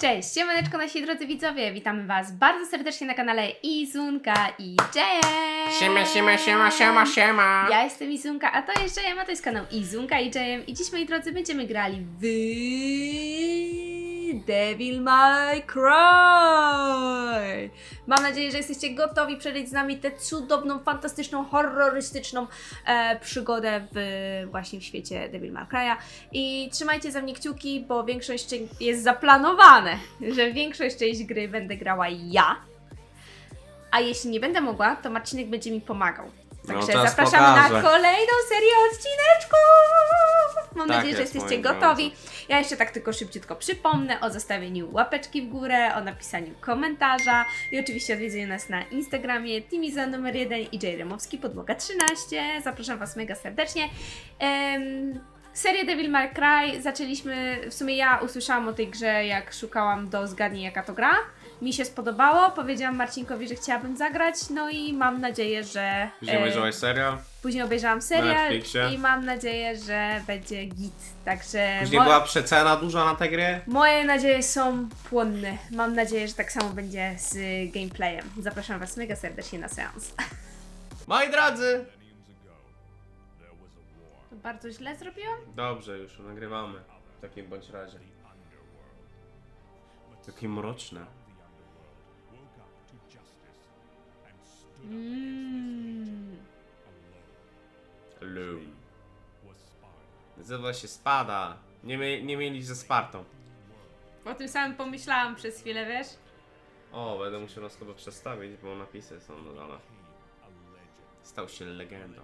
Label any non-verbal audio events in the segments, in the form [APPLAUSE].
Cześć, siemaneczko nasi drodzy widzowie, witamy was bardzo serdecznie na kanale Izunka i Jem. Siema, siema, siema, siema, siema. Ja jestem Izunka, a to jest Jem, a to jest kanał Izunka i Jem i dziś moi drodzy będziemy grali w Devil May Cry. Mam nadzieję, że jesteście gotowi przeżyć z nami tę cudowną, fantastyczną, horrorystyczną e, przygodę w właśnie w świecie Devil May Cry'a. I trzymajcie za mnie kciuki, bo większość jest zaplanowane, że większość część gry będę grała ja. A jeśli nie będę mogła, to Marcinek będzie mi pomagał. No, Także teraz zapraszamy na pokażę. kolejną serię odcineczków! Mam Tak nadzieję, że jest, jesteście gotowi. Ja jeszcze tak tylko szybciutko przypomnę o zostawieniu łapeczki w górę, o napisaniu komentarza i oczywiście odwiedzeniu nas na Instagramie Timiza numer 1 i Jremowski podłoga 13. Zapraszam Was mega serdecznie. Em, serię Devil May Cry zaczęliśmy, w sumie ja usłyszałam o tej grze jak szukałam do zgadnij jaka to gra. Mi się spodobało, powiedziałam Marcinkowi, że chciałabym zagrać, no i mam nadzieję, że... Później e, obejrzałeś serial? Później obejrzałam serial i mam nadzieję, że będzie git. Także Później mo- była przecena duża na tę grę? moje nadzieje są płonne. Mam nadzieję, że tak samo będzie z gameplayem. Zapraszam Was mega serdecznie na seans. [LAUGHS] Moi drodzy! To bardzo źle zrobiłam? Dobrze, już nagrywamy. W takim bądź razie. Takie mroczne. Mm. Hello. Nazywa się Spada. Nie, mie- nie mieli ze Spartą. O tym samym pomyślałam przez chwilę, wiesz? O, będę musiał nas chyba przestawić, bo napisy są na dole. Stał się legendą.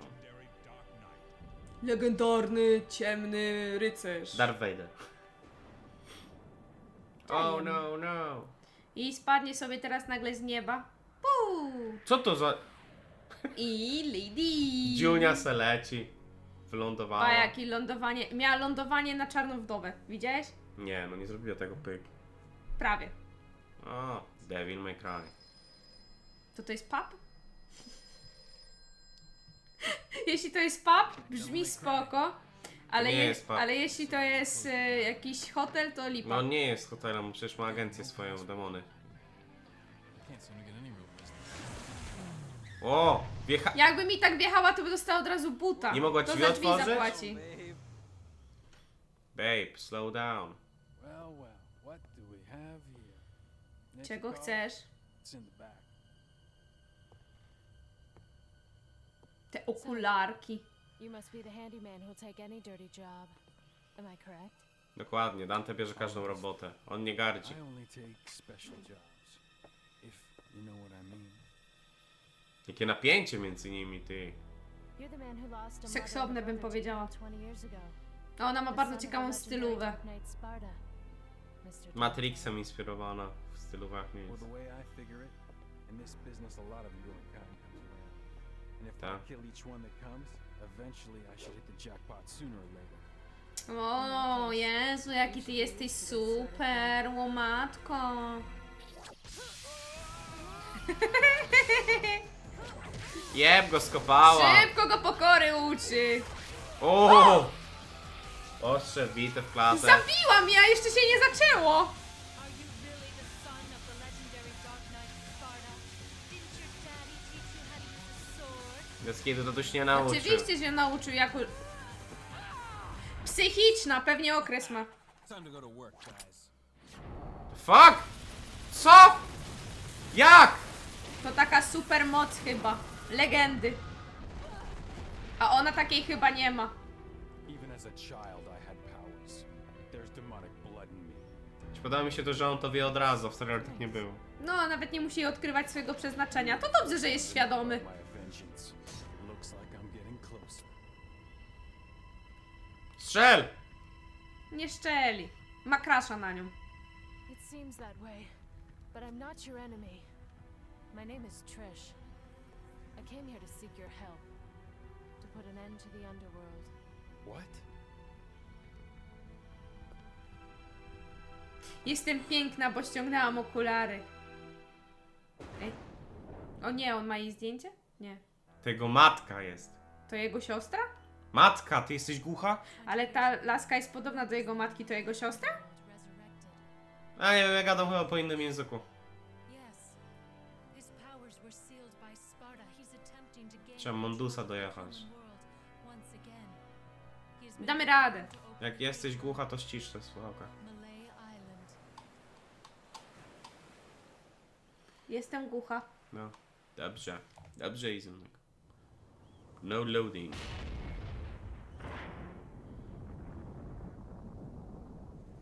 Legendarny, ciemny rycerz. Darth Vader. Oh no, no. I spadnie sobie teraz nagle z nieba. Puu! Co to za... I Lady. Dziunia se leci. Wylądowała. A jakie lądowanie. Miała lądowanie na czarną wdowę. Widziałeś? Nie, no nie zrobiła tego pyk. Prawie. O, Devil May Cry. To to jest pub? [LAUGHS] jeśli to jest pub, brzmi spoko. Ale, nie je, jest pub. ale jeśli to jest e, jakiś hotel, to lipa. No nie jest hotelem, przecież ma agencję swoją demony. O, wjecha... Jakby mi tak wjechała, to by dostała od razu buta. Nie mogła to drzwi za drzwi otworzyć? zapłaci. Babe, slow down. Well, well, what do we have here? Czego chcesz? Te okularki. You must be the handyman who'll take any dirty job. Am I correct? Dokładnie, Dante bierze każdą robotę. On nie gardzi. I only take special jobs. If you know what I mean. Jakie napięcie między nimi, ty. Seksowne bym powiedziała. you 20 years ago. A ona ma bardzo ciekawą stylówę. Matrixem inspirowana w stylu właśnie Well, jest. in this business, a lot of your kind comes around. And if Tak. I kill each one that comes, eventually I should hit the jackpot sooner or later. O Jezu, jaki ty jesteś super, łomatko. [LAUGHS] Jeb go skopała! Szybko go pokory uczy. O! Ostrze wbite w klatę. Zabiłam ja, jeszcze się nie zaczęło. Are you really the son of the legendary Dark Knight Sparta? Didn't your daddy teach you how to use a sword? Bez kiedy to tuś nie nauczył. Oczywiście się nauczył jako... Psychiczna, pewnie okres ma. Time to go to work, guys. Fuck! Co? Jak? To taka super moc chyba. Legendy. A ona takiej chyba nie ma. Even as a child, I had powers. There's demonic blood in me. Podoba mi się to, że on to wie od razu, w serialu tak nie było. No, nawet nie musi odkrywać swojego przeznaczenia. To dobrze, że jest świadomy. My vengeance looks like I'm getting closer. Strzel! Nie szczeli. Ma krasza na nią. It seems that way, but I'm not your enemy. My name is Trish. I came here to seek your help. To put an end to the underworld. What? Jestem piękna, bo ściągnęłam okulary. Ej. O nie, on ma jej zdjęcie? Nie. Tego matka jest. To jego siostra? Matka, ty jesteś głucha? Ale ta laska jest podobna do jego matki, to jego siostra? A nie wiem, ja gadam chyba po innym języku. Trzeba Mondusa dojechać. Damy radę. Jak jesteś głucha, to ścisz te Island. Jestem głucha. No. Dobrze. Dobrze, Izunek. No loading.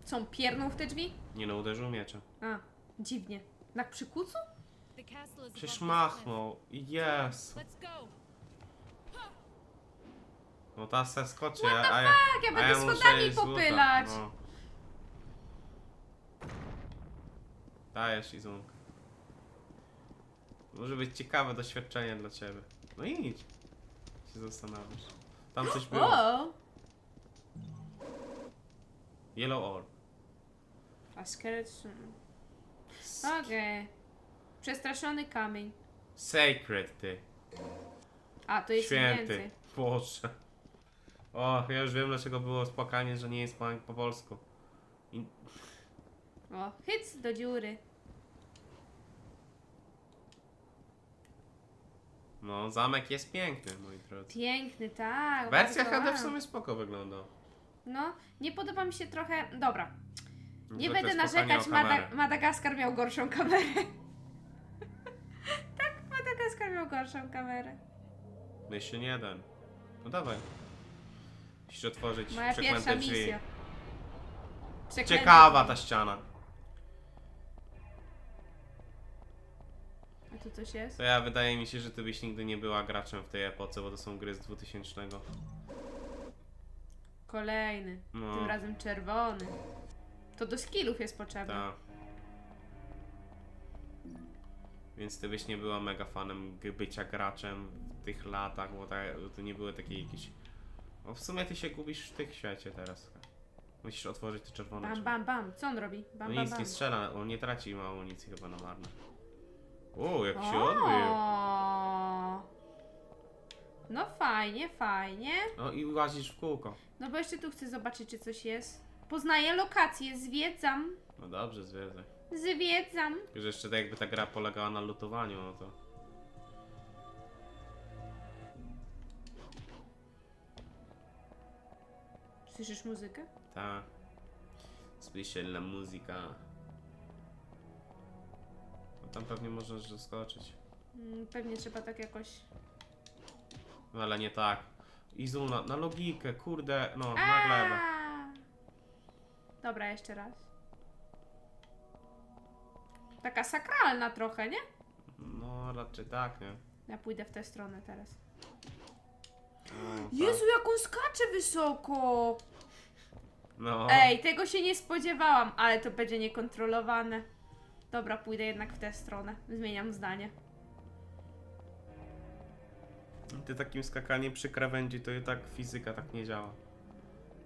Co, piernął w te drzwi? Nie no, uderzył mieczem. A, dziwnie. Na przykucu? Przecież machnął. Yes. Let's go. No ta se skoczy, What a, the a, ja- fuck? Ja a będę muszę schodami popylać. No. Dajesz Izunka. Może być ciekawe doświadczenie dla ciebie. No idź. Się zastanawiasz. Tam coś było. O! Yellow orb. A skeleton. Okej. Przestraszony kamień. Sacred ty. A, to jest Święty. więcej. Boże. O, ja już wiem dlaczego było spłakanie, że nie jest po, po polsku. I, O, hyc do dziury. no, zamek jest piękny, moi drodzy. Piękny, tak. Wersja bardzo HD w ładny. sumie spoko wygląda. No, nie podoba mi się trochę. Dobra, nie Zwykle będę narzekać, o Mada. Madagaskar miał gorszą kamerę. [LAUGHS] tak, Madagaskar miał gorszą kamerę. Mission jeden. No dawaj. Musisz otworzyć Moja przeklęte drzwi. misja. Przeklęte Ciekawa drzwi. ta ściana. A tu coś jest? To ja wydaje mi się, że ty byś nigdy nie była graczem w tej epoce, bo to są gry z 2000. Kolejny. No. Tym razem czerwony. To do skillów jest potrzebne. Tak. Więc ty byś nie była mega fanem g- bycia graczem w tych latach, bo ta, to nie były takie jakieś... No w sumie ty się gubisz w tych świecie teraz. Musisz otworzyć te czerwone Bam, drzwi. bam, bam. Co on robi? Bam, No bam, nic bam. nie strzela, on nie traci ma amunicji chyba na marne. Uuu, jak się odbił. O! No fajnie, fajnie. No i łazisz w kółko. No bo jeszcze tu chcę zobaczyć, czy coś jest. Poznaję lokację, zwiedzam. No dobrze, zwiedzaj. Zwiedzam. Tylko, że jeszcze tak jakby ta gra polegała na lutowaniu, no to... Słyszysz muzykę? Ta... Specjalna muzyka. No tam pewnie możesz zaskoczyć. Mm, Pewnie trzeba tak jakoś. No ale nie tak. Izu, na, na logikę, kurde, no, na glebę. Aaa! Dobra, jeszcze raz. Taka sakralna trochę, nie? No, raczej tak, nie? Ja pójdę w tę stronę teraz. No, tak. Jezu, jak on skacze wysoko! No, Ej, tego się nie spodziewałam, ale to będzie niekontrolowane. Dobra, pójdę jednak w tę stronę. Zmieniam zdanie. ty takim skakaniem przy krawędzi to i tak fizyka tak nie działa.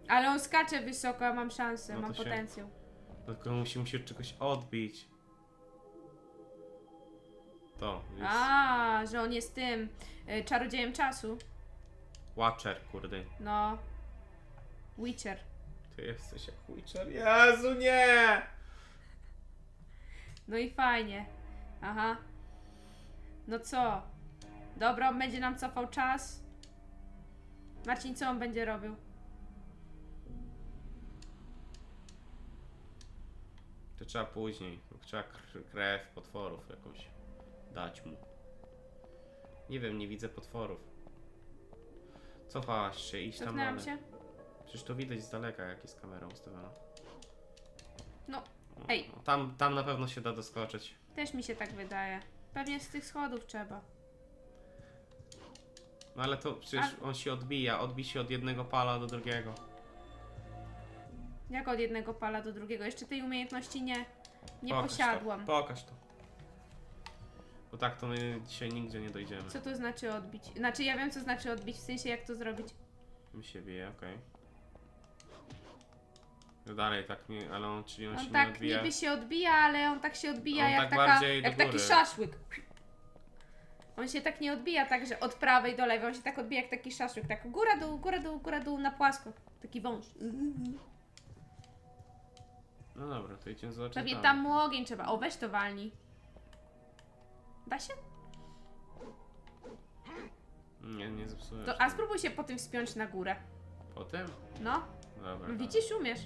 Ale on skacze wysoko, a mam szansę, No mam się- potencjał. Tylko musi mu się od czegoś odbić. To, jest A, że on jest tym y, czarodziejem czasu. Watcher, kurde. No. Witcher. Ty jesteś jak Witcher? Jezu, nie! No i fajnie. Aha. No co? Dobra, on będzie nam cofał czas. Marcin, co on będzie robił? To trzeba później. Trzeba kr- krew potworów jakąś dać mu. Nie wiem, nie widzę potworów. Cofałaś się, idź tam Cofnęłam dalej. się? Przecież to widać z daleka, jak jest kamera ustawiona. No, No, Ej. no, Tam, tam na pewno się da doskoczyć. też mi się tak wydaje. Pewnie z tych schodów trzeba. No ale to przecież on się odbija. Odbij się od jednego pala do drugiego. Jak od jednego pala do drugiego. Jeszcze tej umiejętności nie, nie Pokaż posiadłam. To, pokaż to. Bo tak to my dzisiaj nigdzie nie dojdziemy. Co to znaczy odbić? Znaczy ja wiem co znaczy odbić, w sensie jak to zrobić. Mi się bije, okej. No dalej tak nie, ale on, czyli on, się On nie tak odbija. niby się odbija, ale on tak się odbija On jak, tak taka, bardziej do jak taki góry. szaszłyk. On się tak nie odbija tak, że od prawej do lewej, on się tak odbija jak taki szaszłyk, tak góra dół, góra dół, góra dół na płasko. Taki wąż. No dobra, to idziemy zobaczyć Pewnie tam mu ogień trzeba. O, weź to walnij. Da się? Nie, nie zepsułem. To, a spróbuj się po tym wspiąć na górę. Potem? No, Dobra. widzisz, umiesz.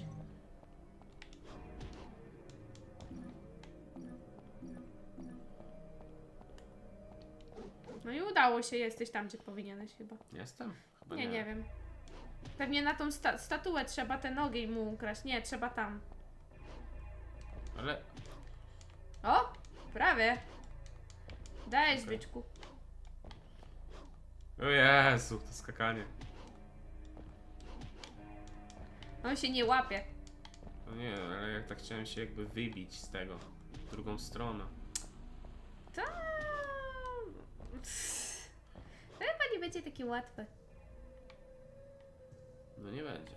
No i udało się, jesteś tam, gdzie powinieneś chyba. Jestem? Chyba Nie, nie wiem. Pewnie na tą sta statuę trzeba ten ogień mu ukraść. Nie, trzeba tam. Ale O! Prawie. Dajesz, Okej. byczku. O Jezu, to skakanie. On się nie łapie. No nie, ale jak tak chciałem się jakby wybić z tego. w Drugą stronę. To chyba nie będzie takie łatwe. No nie będzie.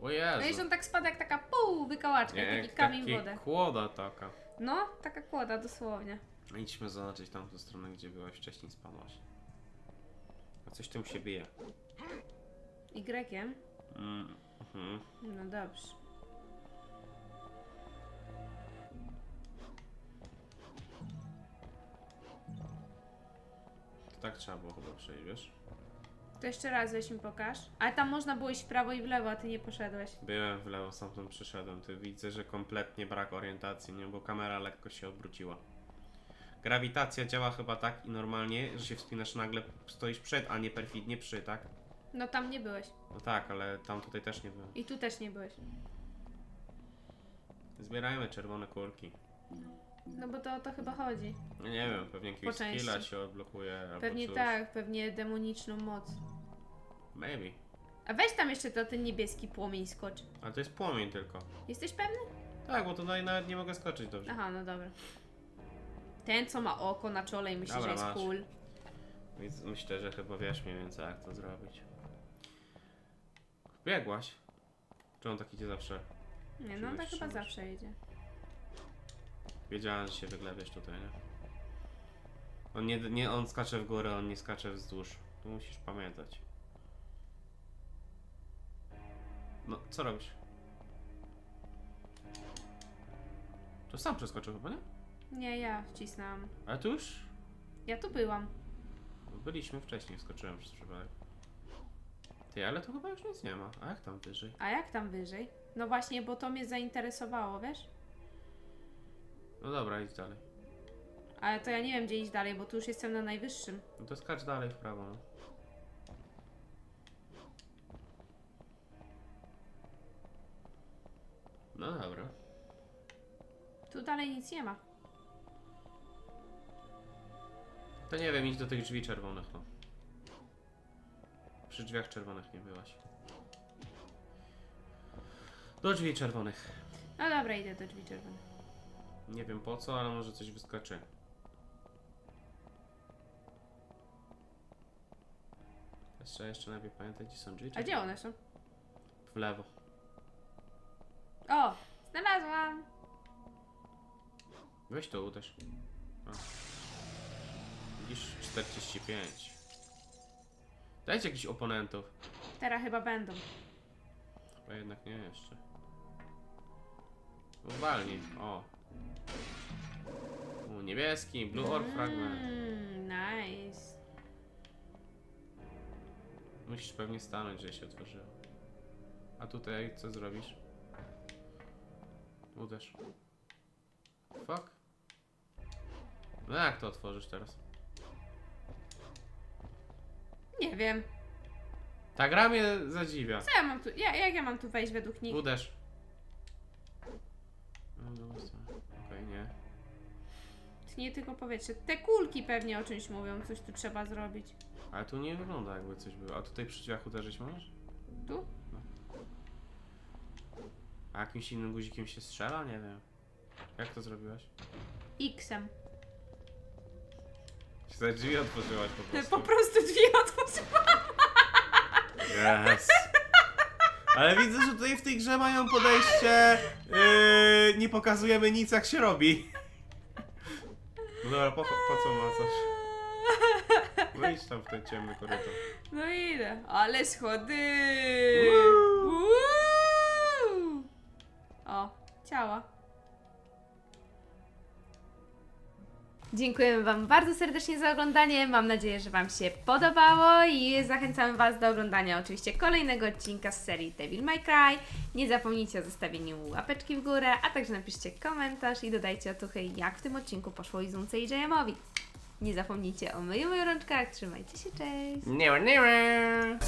O No i Jezu. on tak spada jak taka pół wykałaczka, Nie, taki jak kamień w takie wodę. kłoda taka. No, taka kłoda dosłownie. Idźmy zobaczyć tamtą stronę, gdzie byłaś wcześniej spamasz. A coś tam się bije. Y. Mm, mhm. No dobrze. To tak trzeba było chyba przejść, wiesz? To jeszcze raz weź mi pokaż. Ale tam można było iść w prawo i w lewo, a ty nie poszedłeś. Byłem w lewo, stamtąd przyszedłem. Ty widzę, że kompletnie brak orientacji, nie? Bo kamera lekko się obróciła. Grawitacja działa chyba tak i normalnie, że się wspinasz nagle, stoisz przed, a nie perfidnie przy, tak? No tam nie byłeś. No tak, ale tam tutaj też nie byłem. I tu też nie byłeś. Zbierajmy czerwone kulki. No bo to o to chyba chodzi. No nie wiem, pewnie jakiegoś Po części. skilla się odblokuje albo Pewnie coś. tak, pewnie demoniczną moc. Maybe. A weź tam jeszcze to, ten niebieski płomień skocz. Ale to jest płomień tylko. Jesteś pewny? Tak, bo tutaj nawet nie mogę skoczyć dobrze. Aha, no dobra. Ten, co ma oko na czole i myśli, Dobra, że jest masz. cool. Więc myślę, że chyba wiesz mniej więcej jak to zrobić. Biegłaś? Czy on tak idzie zawsze? Nie, no tak chyba zawsze idzie. Wiedziałem, że się wyglebiesz tutaj, nie? On nie, nie, on skacze w górę, on nie skacze wzdłuż. Tu musisz pamiętać. No, co robisz? To sam przeskoczył chyba, nie? Nie, ja wcisnęłam. Ale tu już Ja tu byłam. byliśmy wcześniej, wskoczyłem przez przypadek. Ty, ale tu chyba już nic nie ma. A jak tam wyżej? A jak tam wyżej? No właśnie, bo to mnie zainteresowało, wiesz? No dobra, idź dalej. Ale to ja nie wiem, gdzie iść dalej, bo tu już jestem na najwyższym. No to skacz dalej w prawo, no. No dobra. Tu dalej nic nie ma. To nie wiem, idź do tych drzwi czerwonych, no. Przy drzwiach czerwonych nie byłaś. Do drzwi czerwonych. No dobra, idę do drzwi czerwonych. Nie wiem po co, ale może coś wyskoczy. Jeszcze, jeszcze najpierw pamiętaj, gdzie są drzwi A gdzie one są? W lewo. O! Znalazłam! Weź to uderz. A. Widzisz 45. Dajcie jakichś oponentów. Teraz chyba będą. Chyba jednak nie jeszcze. Uwalnij. O. Niebieski, blue orb fragment. Mm, nice. Musisz pewnie stanąć, że się otworzyło. A tutaj co zrobisz? Uderz. Fuck. No jak to otworzysz teraz? Nie wiem. Ta gra mnie zadziwia. Co ja mam tu? Ja, jak ja mam tu wejść według nich? Uderz. No, dobra. Okej, nie. To nie tylko powietrze. Te kulki pewnie o czymś mówią, coś tu trzeba zrobić. Ale tu nie wygląda jakby coś było. A tutaj przy drzwiach uderzyć możesz? Tu? A jakimś innym guzikiem się strzela? Nie wiem. Jak to zrobiłaś? X-em. Czy te drzwi otworzyłaś po prostu? Po prostu drzwi otworzyłam. Yes. Ale widzę, że tutaj w tej grze mają podejście yy, nie pokazujemy nic jak się robi. Eleonora, po, co- po co macasz? No idź tam w ten ciemny korytarz. No idę, ale schody! Uuu. Uuu. O, ciała. Dziękujemy Wam bardzo serdecznie za oglądanie. Mam nadzieję, że Wam się podobało i zachęcam Was do oglądania oczywiście kolejnego odcinka z serii Devil May Cry. Nie zapomnijcie o zostawieniu łapeczki w górę, a także napiszcie komentarz i dodajcie otuchy, jak w tym odcinku poszło Izunce i JM-owi. Nie zapomnijcie o myju rączkach. Trzymajcie się, cześć! Nie, nie, nie.